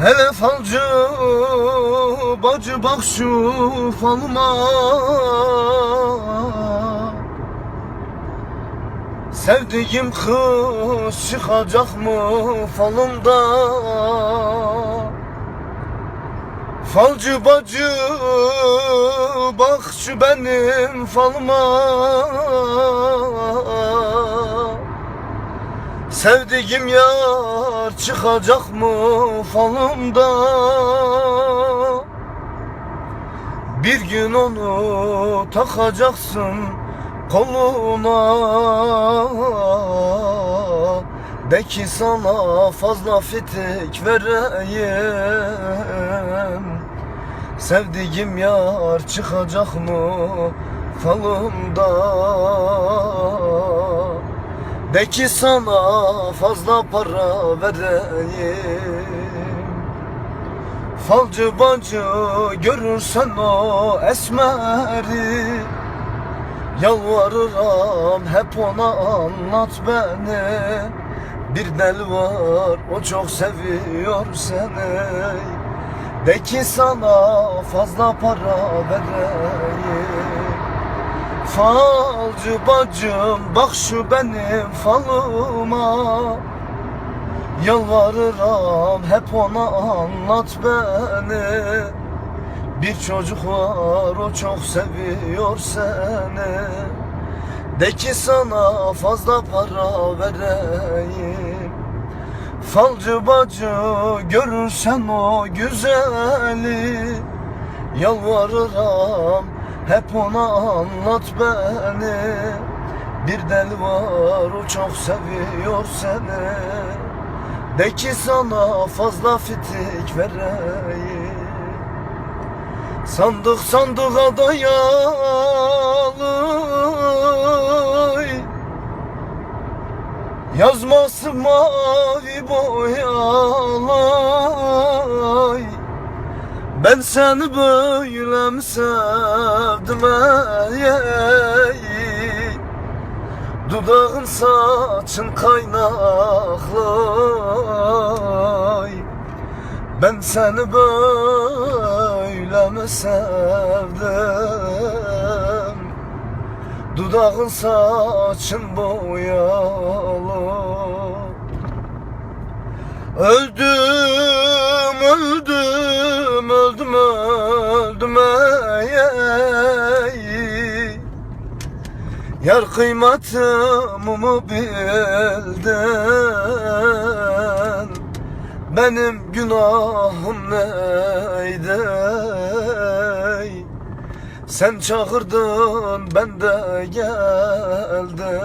Hele falcı bacı bak şu falıma. Sevdiğim kız çıkacak mı falımda? Falcı bacı bak şu benim falıma Sevdiğim yar çıkacak mı falımda? Bir gün onu takacaksın koluna. De ki sana fazla fitik vereyim. Sevdiğim yar çıkacak mı falımda De ki sana fazla para vereyim. Falcı bacı görürsen o esmeri. Yalvarırım hep ona anlat beni. Bir deli var o çok seviyor seni. De ki sana fazla para vereyim Falcı bacım bak şu benim falıma. Yalvarırım hep ona anlat beni. Bir çocuk var o çok seviyor seni. De ki sana fazla para vereyim. Falcı bacı görürsen o güzeli. Yalvarırım hep ona anlat beni. Bir deli var o çok seviyor seni. De ki sana fazla fitik vereyim. Sandık sandığa dayalı. Yazması mavi boyalı Ben seni böyle mi sevdim ey Dudağın saçın kaynaklı Ben seni böyle mi sevdim? Dudağın saçın boyalı. Öldüm, öldüm, Yar kıymatımı bildin? Benim günahım neydi? Sen çağırdın ben de geldim.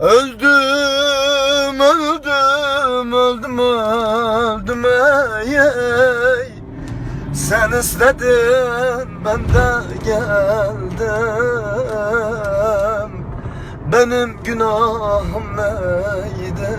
Öldüm, Sen istedin ben de geldim. Benim günahım neydi